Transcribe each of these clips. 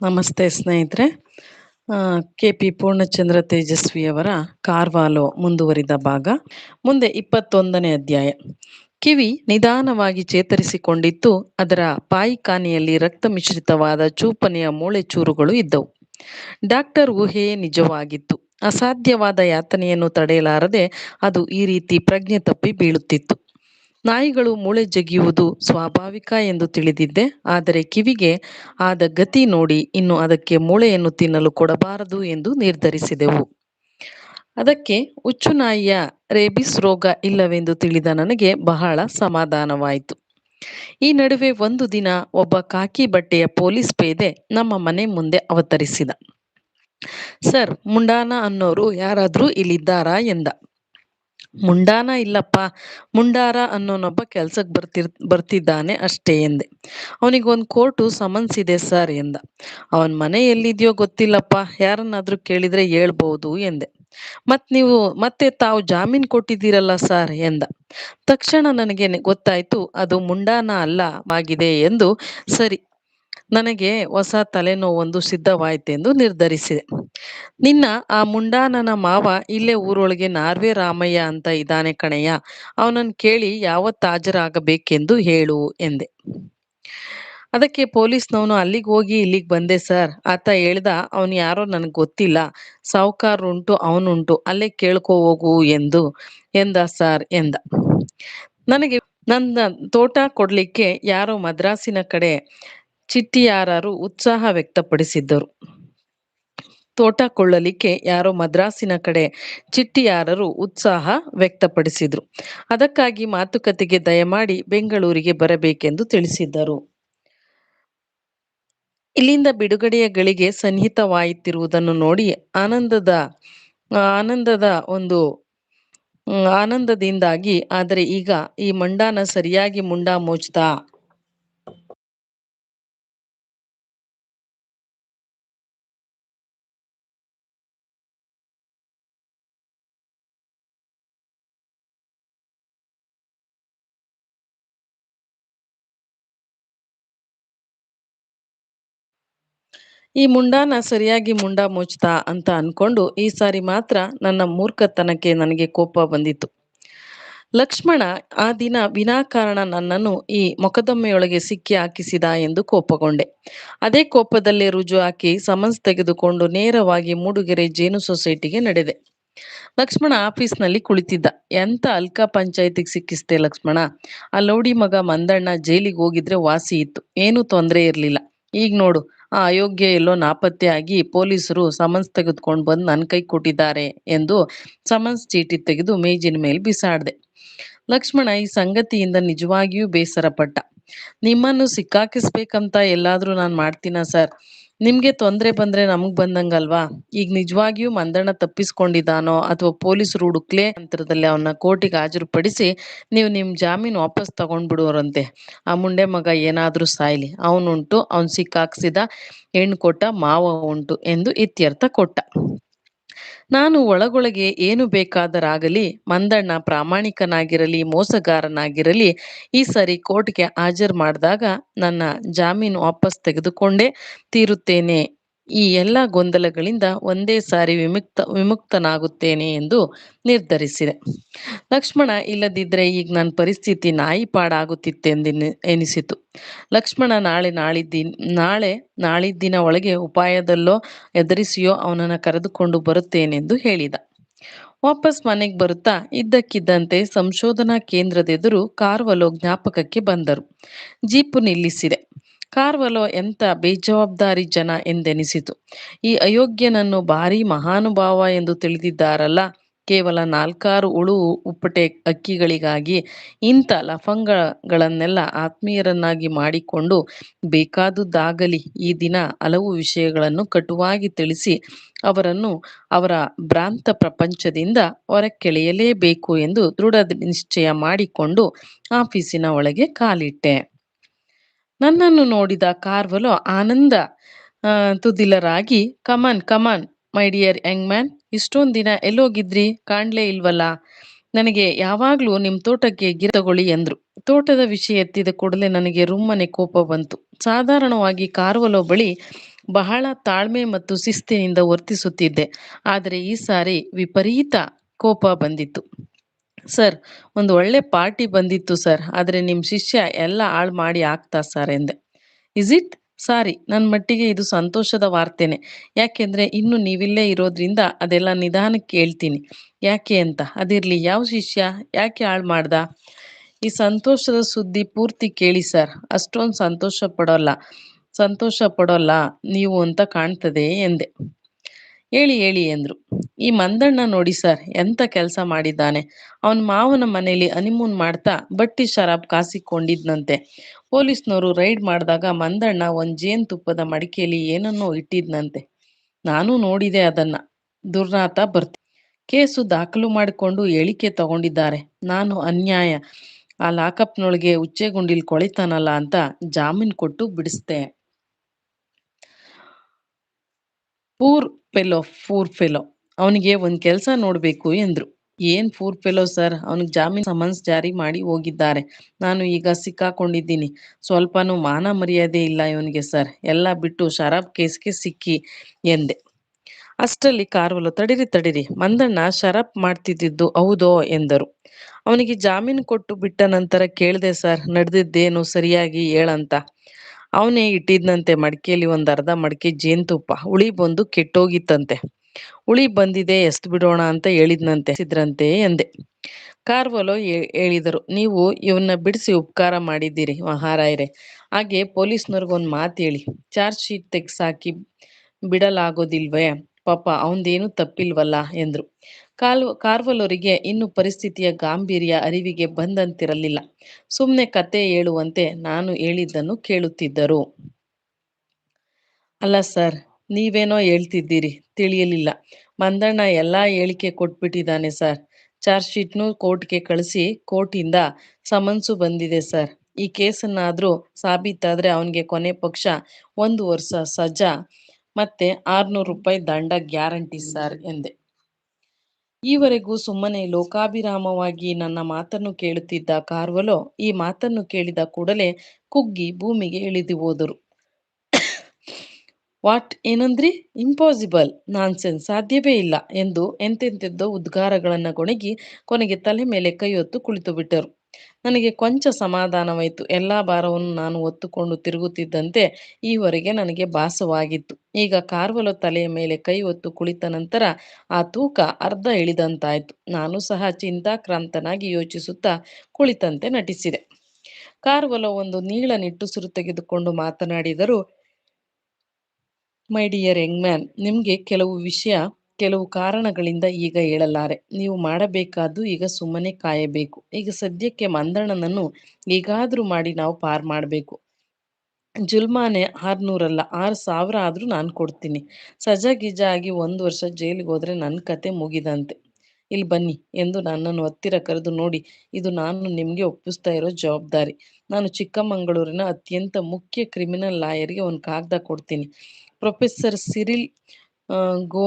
ನಮಸ್ತೆ ಸ್ನೇಹಿತರೆ. K P Poornachandra ತೇಜಸ್ವಿಯವರ ಕಾರ್ವಾಲೋ ಮುಂದುವರಿದ ಭಾಗ, ಮುಂದೆ ಇಪ್ಪತ್ತೊಂದನೇ ಅಧ್ಯಾಯ. ಕಿವಿ ನಿಧಾನವಾಗಿ ಚೇತರಿಸಿಕೊಂಡಿತ್ತು ಅದರ ಪಾಯಿಖಾನೆಯಲ್ಲಿ ರಕ್ತ ಮಿಶ್ರಿತವಾದ ಚೂಪನೆಯ ಮೂಳೆ ಚೂರುಗಳು ಇದ್ದವು. ಡಾಕ್ಟರ್ ಊಹೆಯೇ ನಿಜವಾಗಿತ್ತು. ಅಸಾಧ್ಯವಾದ ಯಾತನೆಯನ್ನು ತಡೆಯಲಾರದೆ ಅದು ಈ ರೀತಿ ಪ್ರಜ್ಞೆ ತಪ್ಪಿ ಬೀಳುತ್ತಿತ್ತು. ನಾಯಿಗಳು ಮೂಳೆ ಜಗಿಯುವುದು ಸ್ವಾಭಾವಿಕ ಎಂದು ತಿಳಿದಿದ್ದೆ, ಆದರೆ ಕಿವಿಗೆ ಆದ ಗತಿ ನೋಡಿ ಇನ್ನು ಅದಕ್ಕೆ ಮೂಳೆಯನ್ನು ತಿನ್ನಲು ಕೊಡಬಾರದು ಎಂದು ನಿರ್ಧರಿಸಿದೆವು. ಅದಕ್ಕೆ ಹುಚ್ಚು ನಾಯಿಯ ರೇಬಿಸ್ ರೋಗ ಇಲ್ಲವೆಂದು ತಿಳಿದ ನನಗೆ ಬಹಳ ಸಮಾಧಾನವಾಯಿತು. ಈ ನಡುವೆ ಒಂದು ದಿನ ಒಬ್ಬ ಕಾಕಿ ಬಟ್ಟೆಯ ಪೊಲೀಸ್ ಪೇದೆ ನಮ್ಮ ಮನೆ ಮುಂದೆ ಅವತರಿಸಿದ. ಸರ್, ಮುಂಡಾನ ಅನ್ನೋರು ಯಾರಾದ್ರೂ ಇಲ್ಲಿದ್ದಾರಾ? ಎಂದ. ಮುಂಡಾನ ಇಲ್ಲಪ್ಪ, ಮುಂಡಾರ ಅನ್ನೋನೊಬ್ಬ ಕೆಲ್ಸಕ್ಕೆ ಬರ್ತಿರ್, ಬರ್ತಿದ್ದಾನೆ ಅಷ್ಟೇ ಎಂದೆ. ಅವನಿಗೊಂದು ಕೋರ್ಟು ಸಮನ್ಸ್ ಇದೆ ಸರ್ ಎಂದ. ಅವನ ಮನೆ ಎಲ್ಲಿದೆಯೋ ಗೊತ್ತಿಲ್ಲಪ್ಪ, ಯಾರನ್ನಾದ್ರೂ ಕೇಳಿದ್ರೆ ಹೇಳ್ಬಹುದು ಎಂದೆ. ಮತ್ ನೀವು, ಮತ್ತೆ ತಾವು ಜಾಮೀನ್ ಕೊಟ್ಟಿದ್ದೀರಲ್ಲ ಸರ್ ಎಂದ. ತಕ್ಷಣ ನನಗೆ ಗೊತ್ತಾಯ್ತು, ಅದು ಮುಂಡಾನ ಅಲ್ಲ, ಆಗಿದೆ ಎಂದು ಸರಿ ನನಗೆ ಹೊಸ ತಲೆನೋವೊಂದು ಸಿದ್ಧವಾಯ್ತೆಂದು ನಿರ್ಧರಿಸಿದೆ. ನಿನ್ನ ಆ ಮುಂಡಾನನ ಮಾವ ಇಲ್ಲೇ ಊರೊಳಗೆ ನಾರ್ವೆ ರಾಮಯ್ಯ ಅಂತ ಇದ್ದಾನೆ ಕಣಯ್ಯ ಅವನನ್ನ ಕೇಳಿ ಯಾವತ್ತು ಹಾಜರಾಗಬೇಕೆಂದು ಹೇಳು ಎಂದೆ. ಅದಕ್ಕೆ ಪೊಲೀಸ್ನವನು ಅಲ್ಲಿಗೆ ಹೋಗಿ ಇಲ್ಲಿಗೆ ಬಂದೆ ಸರ್. ಆತ ಹೇಳ್ದ, ಅವನು ಯಾರೋ ನನಗೆ ಗೊತ್ತಿಲ್ಲ. ಸಾಹುಕಾರುಂಟು ಅವನುಂಟು. ಅಲ್ಲೇ ಕೇಳ್ಕೊ ಹೋಗು ಎಂದು ಎಂದ ಸರ್ ಎಂದ. ನನಗೆ ನನ್ನ ತೋಟ ಕೊಡ್ಲಿಕ್ಕೆ ಯಾರೋ ಮದ್ರಾಸಿನ ಕಡೆ ಚಿಟ್ಟಿಯಾರರು ಉತ್ಸಾಹ ವ್ಯಕ್ತಪಡಿಸಿದ್ದರು. ತೋಟ ಕೊಳ್ಳಲಿಕ್ಕೆ ಯಾರೋ ಮದ್ರಾಸಿನ ಕಡೆ ಚಿಟ್ಟಿಯಾರರು ಉತ್ಸಾಹ ವ್ಯಕ್ತಪಡಿಸಿದ್ರು. ಅದಕ್ಕಾಗಿ ಮಾತುಕತೆಗೆ ದಯಮಾಡಿ ಬೆಂಗಳೂರಿಗೆ ಬರಬೇಕೆಂದು ತಿಳಿಸಿದ್ದರು. ಇಲ್ಲಿಂದ ಬಿಡುಗಡೆಯ ಗಳಿಗೆ ಸನ್ನಿಹಿತವಾಯಿತಿರುವುದನ್ನು ನೋಡಿ ಆನಂದದ ಆನಂದದ ಒಂದು, ಆನಂದದಿಂದಾಗಿ, ಆದರೆ ಈಗ ಈ ಮಂಡಾನ ಸರಿಯಾಗಿ ಮುಂಡಾ ಮೋಚ್ತಾ ಈ ಮುಂಡಾನ ಸರಿಯಾಗಿ ಮುಂಡ ಮುಚ್ತಾ ಅಂತ ಅನ್ಕೊಂಡು ಈ ಸಾರಿ ಮಾತ್ರ ನನ್ನ ಮೂರ್ಖತನಕ್ಕೆ ನನಗೆ ಕೋಪ ಬಂದಿತ್ತು. ಲಕ್ಷ್ಮಣ ಆ ದಿನ ವಿನಾಕಾರಣ ನನ್ನನ್ನು ಈ ಮೊಕದ್ದಮೆಯೊಳಗೆ ಸಿಕ್ಕಿ ಹಾಕಿಸಿದ ಎಂದು ಕೋಪಗೊಂಡೆ. ಅದೇ ಕೋಪದಲ್ಲೇ ರುಜು ಹಾಕಿ ಸಮನ್ಸ್ ತೆಗೆದುಕೊಂಡು ನೇರವಾಗಿ ಮೂಡುಗೆರೆ ಜೇನು ಸೊಸೈಟಿಗೆ ನಡೆದೆ. ಲಕ್ಷ್ಮಣ ಆಫೀಸ್ನಲ್ಲಿ ಕುಳಿತಿದ್ದ. ಎಂತ ಅಲ್ಕ ಪಂಚಾಯತಿಗೆ ಸಿಕ್ಕಿಸ್ತೆ ಲಕ್ಷ್ಮಣ? ಆ ಲೌಡಿ ಮಗ ಮಂದಣ್ಣ ಜೈಲಿಗೆ ಹೋಗಿದ್ರೆ ವಾಸಿ ಇತ್ತು. ಏನೂ ತೊಂದರೆ ಇರಲಿಲ್ಲ. ಈಗ ನೋಡು ಆ ಅಯೋಗ್ಯ ಎಲ್ಲೋ ನಾಪತ್ತೆ ಆಗಿ ಪೊಲೀಸರು ಸಮನ್ಸ್ ತೆಗೆದುಕೊಂಡು ಬಂದು ನನ್ನ ಕೈ ಕೊಟ್ಟಿದ್ದಾರೆ ಎಂದು ಸಮನ್ಸ್ ಚೀಟಿ ತೆಗೆದು ಮೇಜಿನ ಮೇಲೆ ಬಿಸಾಡಿದೆ. ಲಕ್ಷ್ಮಣ, ಈ ಸಂಗತಿಯಿಂದ ನಿಜವಾಗಿಯೂ ಬೇಸರಪಟ್ಟ. ನಿಮ್ಮನ್ನು ಸಿಕ್ಕಾಕಿಸ್ಬೇಕಂತ ಎಲ್ಲಾದ್ರೂ ನಾನು ಮಾಡ್ತೀನ ಸರ್? ನಿಮ್ಗೆ ತೊಂದರೆ ಬಂದ್ರೆ ನಮಗ್ ಬಂದಂಗಲ್ವಾ? ಈಗ ನಿಜವಾಗಿಯೂ ಮಂದಣ್ಣ ತಪ್ಪಿಸ್ಕೊಂಡಿದ್ದಾನೋ ಅಥವಾ ಪೊಲೀಸರು ಹುಡುಕ್ಲೇ ಅಂತರದಲ್ಲಿ ಅವನ್ನ ಕೋರ್ಟಿಗೆ ಹಾಜರುಪಡಿಸಿ ನೀವು ನಿಮ್ ಜಾಮೀನು ವಾಪಸ್ ತಗೊಂಡ್ಬಿಡುವರಂತೆ. ಆ ಮುಂಡೆ ಮಗ ಏನಾದ್ರೂ ಸಾಯ್ಲಿ. ಅವನುಂಟು, ಅವನ್ ಸಿಕ್ಕಾಕ್ಸಿದ ಹೆಣ್ಣು ಕೊಟ್ಟ ಮಾವ ಉಂಟು ಎಂದು ಇತ್ಯರ್ಥ ಕೊಟ್ಟ. ನಾನು ಒಳಗೊಳಗೆ ಏನು ಬೇಕಾದರಾಗಲಿ, ಮಂದಣ್ಣ ಪ್ರಾಮಾಣಿಕನಾಗಿರಲಿ, ಮೋಸಗಾರನಾಗಿರಲಿ, ಈ ಸರಿ ಕೋರ್ಟ್ಗೆ ಹಾಜರು ಮಾಡಿದಾಗ ನನ್ನ ಜಾಮೀನು ವಾಪಸ್ ತೆಗೆದುಕೊಂಡೇ ತೀರುತ್ತೇನೆ. ಈ ಎಲ್ಲ ಗೊಂದಲಗಳಿಂದ ಒಂದೇ ಸಾರಿ ವಿಮುಕ್ತ, ವಿಮುಕ್ತನಾಗುತ್ತೇನೆ ಎಂದು ನಿರ್ಧರಿಸಿದೆ. ಲಕ್ಷ್ಮಣ ಇಲ್ಲದಿದ್ದರೆ ಈಗ ನನ್ನ ಪರಿಸ್ಥಿತಿ ನಾಯಿ ಪಾಡಾಗುತ್ತಿತ್ತೆಂದು ಎನಿಸಿತು. ಲಕ್ಷ್ಮಣ ನಾಳೆ ನಾಳಿದ್ದಿ, ನಾಳೆ ನಾಳಿದ್ದಿನ ಒಳಗೆ ಉಪಾಯದಲ್ಲೋ ಎದುರಿಸಿಯೋ ಅವನನ್ನು ಕರೆದುಕೊಂಡು ಬರುತ್ತೇನೆಂದು ಹೇಳಿದ. ವಾಪಸ್ ಮನೆಗೆ ಬರುತ್ತಾ ಇದ್ದಕ್ಕಿದ್ದಂತೆ ಸಂಶೋಧನಾ ಕೇಂದ್ರದೆದುರು ಕಾರ್ವಲೋ ಜ್ಞಾಪಕಕ್ಕೆ ಬಂದರು. ಜೀಪು ನಿಲ್ಲಿಸಿದೆ. ಕಾರ್ವಲೋ ಎಂತ ಬೇಜವಾಬ್ದಾರಿ ಜನ ಎಂದೆನಿಸಿತು. ಈ ಅಯೋಗ್ಯನನ್ನು ಭಾರಿ ಮಹಾನುಭಾವ ಎಂದು ತಿಳಿದಿದ್ದಾರಲ್ಲ. ಕೇವಲ ನಾಲ್ಕಾರು ಉಳು ಉಪ್ಪಟೆ ಅಕ್ಕಿಗಳಿಗಾಗಿ ಇಂಥ ಲಫಂಗಗಳನ್ನೆಲ್ಲ ಆತ್ಮೀಯರನ್ನಾಗಿ ಮಾಡಿಕೊಂಡು ಬೇಕಾದುದಾಗಲಿ ಈ ದಿನ ಹಲವು ವಿಷಯಗಳನ್ನು ಕಟುವಾಗಿ ತಿಳಿಸಿ ಅವರನ್ನು ಅವರ ಭ್ರಾಂತ ಪ್ರಪಂಚದಿಂದ ಹೊರಕ್ಕೆಳೆಯಲೇಬೇಕು ಎಂದು ದೃಢ ನಿಶ್ಚಯ ಮಾಡಿಕೊಂಡು ಆಫೀಸಿನ ಒಳಗೆ ಕಾಲಿಟ್ಟೆ. ನನ್ನನ್ನು ನೋಡಿದ ಕಾರ್ವಲೋ ಆನಂದ ತುದಿಲರಾಗಿ, come on come on, my dear young man, ಇಷ್ಟೊಂದು ದಿನ ಎಲ್ಲೋಗಿದ್ರಿ? ಕಾಣ್ಲೇ ಇಲ್ವಲ್ಲ? ನನಗೆ ಯಾವಾಗ್ಲೂ ನಿಮ್ ತೋಟಕ್ಕೆ ಗಿರ ತಗೊಳ್ಳಿ ಎಂದ್ರು. ತೋಟದ ವಿಷಯ ಎತ್ತಿದ ಕೂಡಲೇ ನನಗೆ ರುಮ್ಮನೆ ಕೋಪ ಬಂತು. ಸಾಧಾರಣವಾಗಿ ಕಾರ್ವಲೋ ಬಳಿ ಬಹಳ ತಾಳ್ಮೆ ಮತ್ತು ಶಿಸ್ತಿನಿಂದ ವರ್ತಿಸುತ್ತಿದ್ದೆ. ಆದರೆ ಈ ಸಾರಿ ವಿಪರೀತ ಕೋಪ ಬಂದಿತ್ತು. ಸರ್ ಒಂದು ಒಳ್ಳೆ ಪಾರ್ಟಿ ಬಂದಿತ್ತು ಸರ್ ಆದರೆ ನಿಮ್ಮ ಶಿಷ್ಯ ಎಲ್ಲ ಹಾಳು ಮಾಡಿ ಆಗ್ತಾ ಸರ್ ಎಂದೆ. ಇಸ್ ಇಟ್ ಸಾರಿ ನನ್ನ ಮಟ್ಟಿಗೆ ಇದು ಸಂತೋಷದ ವಾರ್ತೆನೆ. ಯಾಕೆಂದ್ರೆ ಇನ್ನು ನೀವಿಲ್ಲೇ ಇರೋದ್ರಿಂದ ಅದೆಲ್ಲ ನಿಧಾನಕ್ಕೆ ಹೇಳ್ತೀನಿ ಯಾಕೆ ಅಂತ? ಅದಿರ್ಲಿ, ಯಾವ ಶಿಷ್ಯ? ಯಾಕೆ ಹಾಳು ಮಾಡ್ದ? ಈ ಸಂತೋಷದ ಸುದ್ದಿ ಪೂರ್ತಿ ಕೇಳಿ ಸರ್ ಅಷ್ಟೊಂದು ಸಂತೋಷ ಪಡೋಲ್ಲ. ಸಂತೋಷ ಪಡೋಲ್ಲ. ನೀವು ಅಂತ ಕಾಣ್ತದೆ ಎಂದೆ. ಹೇಳಿ ಹೇಳಿ ಎಂದ್ರು. ಈ ಮಂದಣ್ಣ ನೋಡಿ ಸರ್ ಎಂತ ಕೆಲಸ ಮಾಡಿದ್ದಾನೆ. ಅವನ ಮಾವನ ಮನೆಯಲ್ಲಿ ಅನಿಮೂನ್ ಮಾಡ್ತಾ ಬಟ್ಟಿ ಶರಾಬ್ ಕಾಸಿಕೊಂಡಿದ್ನಂತೆ. ಪೊಲೀಸ್ನವರು ರೈಡ್ ಮಾಡಿದಾಗ ಮಂದಣ್ಣ ಒಂದ್ ಜೇನ್ ತುಪ್ಪದ ಮಡಿಕೆಯಲ್ಲಿ ಏನನ್ನೋ ಇಟ್ಟಿದ್ನಂತೆ. ನಾನು ನೋಡಿದೆ ಅದನ್ನ. ದುರ್ನಾತ ಬರ್ತಿ. ಕೇಸು ದಾಖಲು ಮಾಡಿಕೊಂಡು ಹೇಳಿಕೆ ತಗೊಂಡಿದ್ದಾರೆ. ನಾನು ಅನ್ಯಾಯ. ಆ ಲಾಕಪ್ನೊಳಗೆ ಉಚ್ಚೆಗುಂಡಿಲ್ ಕೊಳಿತಾನಲ್ಲ ಅಂತ ಜಾಮೀನ್ ಕೊಟ್ಟು ಬಿಡಿಸ್ದೆ ಪೂರ್ ಫೆಲೋ ಫೂರ್ ಫೆಲೋ ಅವನಿಗೆ ಒಂದ್ ಕೆಲಸ ನೋಡ್ಬೇಕು ಎಂದ್ರು. ಏನ್ ಫೂರ್ ಫೆಲೋ ಸರ್ ಅವನಿಗೆ ಜಾಮೀನು ಸಮನ್ಸ್ ಜಾರಿ ಮಾಡಿ ಹೋಗಿದ್ದಾರೆ. ನಾನು ಈಗ ಸಿಕ್ಕಾಕೊಂಡಿದ್ದೀನಿ. ಸ್ವಲ್ಪನೂ ಮಾನ ಮರ್ಯಾದೆ ಇಲ್ಲ ಇವನಿಗೆ ಸರ್ ಎಲ್ಲ ಬಿಟ್ಟು ಶರಾಬ್ ಕೇಸ್ಗೆ ಸಿಕ್ಕಿ ಎಂದೆ. ಅಷ್ಟರಲ್ಲಿ ಕಾರ್ವಲು, ತಡಿರಿ ತಡಿರಿ. ಮಂದಣ್ಣ ಶರಾಬ್ ಮಾಡ್ತಿದ್ದಿದ್ದು ಹೌದೋ? ಎಂದರು. ಅವನಿಗೆ ಜಾಮೀನು ಕೊಟ್ಟು ಬಿಟ್ಟ ನಂತರ ಕೇಳಿದೆ ಸರ್ ನಡೆದಿದ್ದೇನು ಸರಿಯಾಗಿ ಹೇಳಂತ? ಅವನೇ ಇಟ್ಟಿದ್ನಂತೆ ಮಡಿಕೆಯಲ್ಲಿ ಒಂದು ಅರ್ಧ ಮಡಿಕೆ ಜೇನ್ತುಪ್ಪ. ಹುಳಿ ಬಂದು ಕೆಟ್ಟೋಗಿತ್ತಂತೆ. ಹುಳಿ ಬಂದಿದೆ ಎಷ್ಟ್ ಬಿಡೋಣ ಅಂತ ಹೇಳಿದ್ನಂತೆ. ಸಿದ್ರಂತೆ ಎಂದೆ. ಕಾರ್ವಲೋ ಹೇಳಿದರು, ನೀವು ಇವನ್ನ ಬಿಡಿಸಿ ಉಪಕಾರ ಮಾಡಿದ್ದೀರಿ, ಮಹಾರಾಯರೇ. ಹಾಗೆ ಪೊಲೀಸ್ನವ್ರಿಗೊಂದು ಮಾತು ಹೇಳಿ. ಚಾರ್ಜ್ ಶೀಟ್ ತೆಗ್ಸಾಕಿ ಬಿಡಲಾಗೋದಿಲ್ವೇ? ಪಾಪ, ಅವಂದೇನು ತಪ್ಪಿಲ್ವಲ್ಲ, ಎಂದ್ರು. ಕಾಲ್, ಕಾರ್ವಲೋರಿಗೆ ಇನ್ನು ಪರಿಸ್ಥಿತಿಯ ಗಾಂಭೀರ್ಯ ಅರಿವಿಗೆ ಬಂದಂತಿರಲಿಲ್ಲ. ಸುಮ್ಮನೆ ಕತೆ ಹೇಳುವಂತೆ ನಾನು ಹೇಳಿದ್ದನ್ನು ಕೇಳುತ್ತಿದ್ದರು. ಅಲ್ಲ ಸರ್, ನೀವೇನೋ ಹೇಳ್ತಿದ್ದೀರಿ, ತಿಳಿಯಲಿಲ್ಲ. ಮಂದಣ್ಣ ಎಲ್ಲಾ ಹೇಳಿಕೆ ಕೊಟ್ಬಿಟ್ಟಿದ್ದಾನೆ ಸರ್. ಚಾರ್ಜ್ ಶೀಟ್ನು ಕೋರ್ಟ್ಗೆ ಕಳಿಸಿ ಕೋರ್ಟಿಂದ ಸಮನ್ಸು ಬಂದಿದೆ ಸರ್. ಈ ಕೇಸನ್ನಾದ್ರೂ ಸಾಬೀತಾದ್ರೆ ಅವನಿಗೆ ಕೊನೆ ಪಕ್ಷ ಒಂದು ವರ್ಷ ಸಜಾ ಮತ್ತೆ ಆರ್ನೂರು ರೂಪಾಯಿ ದಂಡ ಗ್ಯಾರಂಟಿ ಸರ್, ಎಂದೆ. ಈವರೆಗೂ ಸುಮ್ಮನೆ ಲೋಕಾಭಿರಾಮವಾಗಿ ನನ್ನ ಮಾತನ್ನು ಕೇಳುತ್ತಿದ್ದ ಕಾರ್ವಲೋ ಈ ಮಾತನ್ನು ಕೇಳಿದ ಕೂಡಲೇ ಕುಗ್ಗಿ ಭೂಮಿಗೆ ಇಳಿದು ಹೋದರು. ವಾಟ್ ಏನಂದ್ರಿ? ಇಂಪಾಸಿಬಲ್ ನಾನ್ಸೆನ್ಸ್ ಸಾಧ್ಯವೇ ಇಲ್ಲ ಎಂದು ಎಂತೆಂತೆದ್ದೋ ಉದ್ಗಾರಗಳನ್ನು ಗೊಣಗಿ ಕೊನೆಗೆ ತಲೆ ಮೇಲೆ ಕೈ ಹೊತ್ತು ಕುಳಿತು ಬಿಟ್ಟರು ನನಗೆ ಕೊಂಚ ಸಮಾಧಾನವಾಯಿತು. ಎಲ್ಲ ಭಾರವನ್ನು ನಾನು ಹೊತ್ತುಕೊಂಡು ತಿರುಗುತ್ತಿದ್ದಂತೆ ಈವರೆಗೆ ನನಗೆ ಭಾಸವಾಗಿತ್ತು. ಈಗ ಕಾರ್ವಲ ತಲೆಯ ಮೇಲೆ ಕೈ ಒತ್ತು ಕುಳಿತ ನಂತರ ಆ ತೂಕ ಅರ್ಧ ಇಳಿದಂತಾಯಿತು. ನಾನು ಸಹ ಚಿಂತಾಕ್ರಾಂತನಾಗಿ ಯೋಚಿಸುತ್ತಾ ಕುಳಿತಂತೆ ನಟಿಸಿದೆ. ಕಾರ್ವಲ ಒಂದು ನೀಳ ನಿಟ್ಟುಸಿರು ತೆಗೆದುಕೊಂಡು ಮಾತನಾಡಿದರು, ಮೈ ಡಿಯರ್ ಯಂಗ್ ಮ್ಯಾನ್, ನಿಮಗೆ ಕೆಲವು ವಿಷಯ ಕೆಲವು ಕಾರಣಗಳಿಂದ ಈಗ ಹೇಳಲಾರೆ ನೀವು ಮಾಡಬೇಕಾದ್ದು ಈಗ ಸುಮ್ಮನೆ ಕಾಯಬೇಕು. ಈಗ ಸದ್ಯಕ್ಕೆ ಮಂದಣ್ಣನನ್ನು ಈಗಾದ್ರೂ ಮಾಡಿ ನಾವು ಪಾರ್ ಮಾಡಬೇಕು. ಜುಲ್ಮಾನೆ ಆರ್ನೂರಲ್ಲ, ಆರು ಸಾವಿರ ಆದ್ರೂ ನಾನು ಕೊಡ್ತೀನಿ. ಸಜಾ ಗಿಜಾ ಆಗಿ ಒಂದು ವರ್ಷ ಜೈಲಿಗೆ ಹೋದ್ರೆ ನನ್ನ ಕತೆ ಮುಗಿದಂತೆ. ಇಲ್ಲಿ ಬನ್ನಿ ಎಂದು ನನ್ನನ್ನು ಹತ್ತಿರ ಕರೆದು ನೋಡಿ, ಇದು ನಾನು ನಿಮ್ಗೆ ಒಪ್ಪಿಸ್ತಾ ಇರೋ ಜವಾಬ್ದಾರಿ. ನಾನು ಚಿಕ್ಕಮಗಳೂರಿನ ಅತ್ಯಂತ ಮುಖ್ಯ ಕ್ರಿಮಿನಲ್ ಲಾಯರ್ಗೆ ಒಂದು ಕಾಗದ ಕೊಡ್ತೀನಿ. ಪ್ರೊಫೆಸರ್ ಸಿರಿಲ್ ಗೋ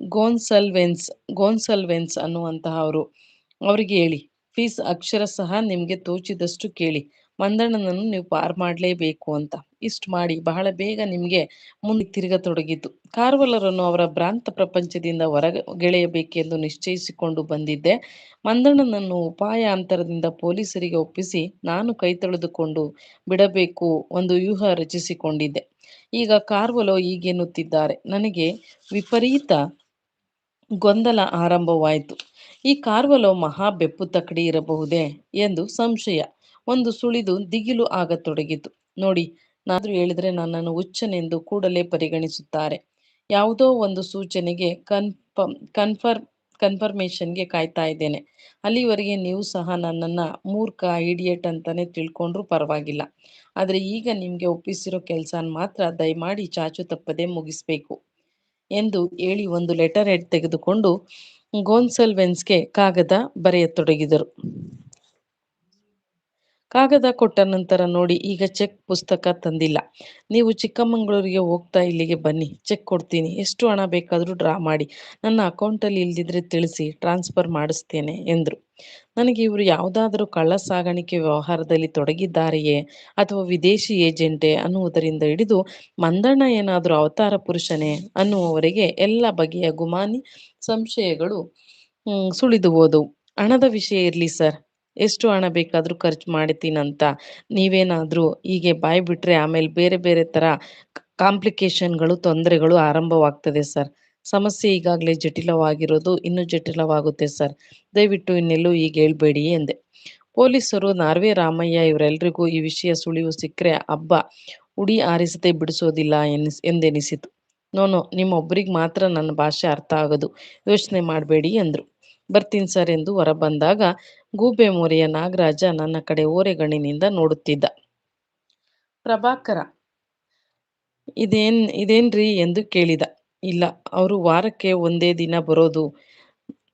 ಗೋನ್ಸಲ್ವೆನ್ಸ್ ಗೋನ್ಸಲ್ವೆನ್ಸ್ ಅನ್ನುವಂತಹ ಅವರು. ಅವರಿಗೆ ಹೇಳಿ, ಫೀಸ್ ಅಕ್ಷರ ಸಹ ನಿಮ್ಗೆ ತೋಚಿದಷ್ಟು ಕೇಳಿ. ಮಂದಣ್ಣನನ್ನು ನೀವು ಪಾರ್ ಮಾಡಲೇಬೇಕು ಅಂತ. ಇಷ್ಟು ಮಾಡಿ, ಬಹಳ ಬೇಗ ನಿಮಗೆ ಮುಂದೆ ತಿರುಗತೊಡಗಿತು ಕಾರ್ವಲರನ್ನು ಅವರ ಭ್ರಾಂತ ಪ್ರಪಂಚದಿಂದ ಹೊರಗೆಳೆಯಬೇಕೆಂದು ನಿಶ್ಚಯಿಸಿಕೊಂಡು ಬಂದಿದ್ದೆ. ಮಂದಣ್ಣನನ್ನು ಉಪಾಯಾಂತರದಿಂದ ಪೊಲೀಸರಿಗೆ ಒಪ್ಪಿಸಿ ನಾನು ಕೈ ತೊಳೆದುಕೊಂಡು ಬಿಡಬೇಕು ಒಂದು ವ್ಯೂಹ ರಚಿಸಿಕೊಂಡಿದ್ದೆ. ಈಗ ಕಾರ್ವಲೋ ಈಗೆನ್ನುತ್ತಿದ್ದಾರೆ ನನಗೆ ವಿಪರೀತ ಗೊಂದಲ ಆರಂಭವಾಯಿತು. ಈ ಕಾರ್ವಲೋ ಮಹಾ ಬೆಪ್ಪು ತಕ್ಕಡಿ ಇರಬಹುದೇ ಎಂದು ಸಂಶಯ. ಒಂದು ಸುಳಿದು ದಿಗಿಲು ಆಗತೊಡಗಿತು. ನೋಡಿ ನಾದ್ರೂ ಹೇಳಿದ್ರೆ ನನ್ನನ್ನು ಹುಚ್ಚನೆಂದು ಕೂಡಲೇ ಪರಿಗಣಿಸುತ್ತಾರೆ. ಯಾವುದೋ ಒಂದು ಸೂಚನೆಗೆ ಕನ್ಫರ್ಮ್ ಕನ್ಫರ್ಮ್ ಕನ್ಫರ್ಮೇಷನ್ಗೆ ಕಾಯ್ತಾ ಇದ್ದೇನೆ. ಅಲ್ಲಿವರೆಗೆ ನೀವು ಸಹ ನನ್ನನ್ನ ಮೂರ್ಖ ಇಡಿಯಟ್ ಅಂತಾನೆ ತಿಳ್ಕೊಂಡ್ರು ಪರವಾಗಿಲ್ಲ. ಆದ್ರೆ ಈಗ ನಿಮ್ಗೆ ಒಪ್ಪಿಸಿರೋ ಕೆಲ್ಸನ ಮಾತ್ರ ದಯಮಾಡಿ ಚಾಚು ತಪ್ಪದೆ ಮುಗಿಸ್ಬೇಕು. ಎಂದು ಹೇಳಿ ಒಂದು ಲೆಟರ್ ಹೆಡ್ ತೆಗೆದುಕೊಂಡು ಗೋನ್ಸಲ್ವೆನ್ಸ್ಗೆ ಕಾಗದ ಬರೆಯತೊಡಗಿದರು. ಕಾಗದ ಕೊಟ್ಟ ನಂತರ ನೋಡಿ, ಈಗ ಚೆಕ್ ಪುಸ್ತಕ ತಂದಿಲ್ಲ. ನೀವು ಚಿಕ್ಕಮಂಗಳೂರಿಗೆ ಹೋಗ್ತಾ ಇಲ್ಲಿಗೆ ಬನ್ನಿ, ಚೆಕ್ ಕೊಡ್ತೀನಿ. ಎಷ್ಟು ಹಣ ಬೇಕಾದರೂ ಡ್ರಾ ಮಾಡಿ. ನನ್ನ ಅಕೌಂಟಲ್ಲಿ ಇಲ್ದಿದ್ರೆ ತಿಳಿಸಿ ಟ್ರಾನ್ಸ್ಫರ್ ಮಾಡಿಸ್ತೇನೆ, ಎಂದರು. ನನಗೆ ಇವರು ಯಾವುದಾದರೂ ಕಳ್ಳ ಸಾಗಾಣಿಕೆ ವ್ಯವಹಾರದಲ್ಲಿ ತೊಡಗಿದ್ದಾರೆಯೇ, ಅಥವಾ ವಿದೇಶಿ ಏಜೆಂಟೇ ಅನ್ನುವುದರಿಂದ ಹಿಡಿದು ಮಂದಣ್ಣ ಏನಾದರೂ ಅವತಾರ ಪುರುಷನೇ ಅನ್ನುವವರೆಗೆ ಎಲ್ಲ ಬಗೆಯ ಗುಮಾನಿ ಸಂಶಯಗಳು ಸುಳಿದು ಹೋದವು. ಹಣದ ವಿಷಯ ಇರಲಿ, ಸರ್. ಎಷ್ಟು ಹಣ ಬೇಕಾದರೂ ಖರ್ಚು ಮಾಡ್ತೀನಂತ ನೀವೇನಾದರೂ ಹೀಗೆ ಬಾಯಿ ಬಿಟ್ರೆ ಆಮೇಲೆ ಬೇರೆ ಬೇರೆ ಥರ ಕಾಂಪ್ಲಿಕೇಶನ್ಗಳು ತೊಂದರೆಗಳು ಆರಂಭವಾಗ್ತದೆ ಸರ್ ಸಮಸ್ಯೆ ಈಗಾಗಲೇ ಜಟಿಲವಾಗಿರೋದು ಇನ್ನೂ ಜಟಿಲವಾಗುತ್ತೆ ಸರ್ ದಯವಿಟ್ಟು ಇನ್ನೆಲ್ಲೂ ಈಗ ಹೇಳ್ಬೇಡಿ ಎಂದೆ. ಪೊಲೀಸರು ನಾರ್ವೆ ರಾಮಯ್ಯ ಇವರೆಲ್ಲರಿಗೂ ಈ ವಿಷಯ ಸುಳಿವು ಸಿಕ್ಕರೆ ಹಬ್ಬ ಉಡಿ ಆರಿಸದೆ ಬಿಡಿಸೋದಿಲ್ಲ ಎನ್ನಿಸ್, ಎಂದೆನಿಸಿತು. ನೋನೋ ನಿಮ್ಮೊಬ್ಬರಿಗೆ ಮಾತ್ರ ನನ್ನ ಭಾಷೆ ಅರ್ಥ ಆಗೋದು. ಯೋಚನೆ ಮಾಡಬೇಡಿ ಎಂದರು. ಬರ್ತೀನಿ ಸರ್ ಎಂದು ಹೊರಬಂದಾಗ ಗೂಬೆ ಮೋರೆಯ ನಾಗರಾಜ ನನ್ನ ಕಡೆ ಓರೆಗಣ್ಣಿನಿಂದ ನೋಡುತ್ತಿದ್ದ. ಪ್ರಭಾಕರ, ಇದೇನ್, ಇದೇನ್ರಿ? ಎಂದು ಕೇಳಿದ. ಇಲ್ಲ, ಅವರು ವಾರಕ್ಕೆ ಒಂದೇ ದಿನ ಬರೋದು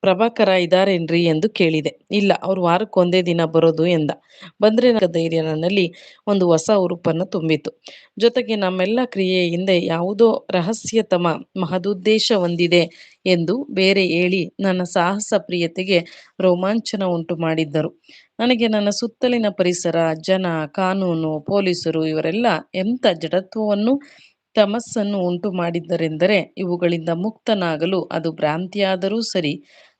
ಪ್ರಭಾಕರ ಇದಾರೇನ್ರಿ ಎಂದು ಕೇಳಿದೆ. ಇಲ್ಲ, ಅವ್ರು ವಾರಕ್ಕೊಂದೇ ದಿನ ಬರೋದು ಎಂದ. ಬಂದ್ರೆ ಧೈರ್ಯ ನನ್ನಲ್ಲಿ ಒಂದು ಹೊಸ ಉರುಪನ್ನು ತುಂಬಿತು ಜೊತೆಗೆ ನಮ್ಮೆಲ್ಲ ಕ್ರಿಯೆ ಹಿಂದೆ ಯಾವುದೋ ರಹಸ್ಯತಮ ಮಹದುದ್ದೇಶ ಹೊಂದಿದೆ ಎಂದು ಬೇರೆ ಹೇಳಿ ನನ್ನ ಸಾಹಸ ಪ್ರಿಯತೆಗೆ ರೋಮಾಂಚನ ಉಂಟು ಮಾಡಿದ್ದರು. ನನಗೆ ನನ್ನ ಸುತ್ತಲಿನ ಪರಿಸರ, ಜನ, ಕಾನೂನು, ಪೊಲೀಸರು ಇವರೆಲ್ಲ ಎಂಥ ಜಡತ್ವವನ್ನು ತಮಸ್ಸನ್ನು ಉಂಟು ಮಾಡಿದ್ದರೆಂದರೆ ಇವುಗಳಿಂದ ಮುಕ್ತನಾಗಲು ಅದು ಭ್ರಾಂತಿಯಾದರೂ ಸರಿ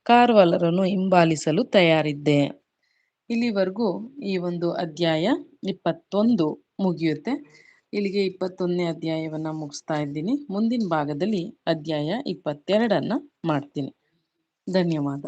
ಕಾರ್ವಾಲರನ್ನು ಹಿಂಬಾಲಿಸಲು ತಯಾರಿದ್ದೆ. ಇಲ್ಲಿವರೆಗೂ ಈ ಒಂದು ಅಧ್ಯಾಯ ಇಪ್ಪತ್ತೊಂದು ಮುಗಿಯುತ್ತೆ. ಇಲ್ಲಿಗೆ ಇಪ್ಪತ್ತೊಂದನೇ ಅಧ್ಯಾಯವನ್ನು ಮುಗಿಸ್ತಾ ಇದ್ದೀನಿ. ಮುಂದಿನ ಭಾಗದಲ್ಲಿ ಅಧ್ಯಾಯ ಇಪ್ಪತ್ತೆರಡನ್ನು ಮಾಡ್ತೀನಿ. ಧನ್ಯವಾದ.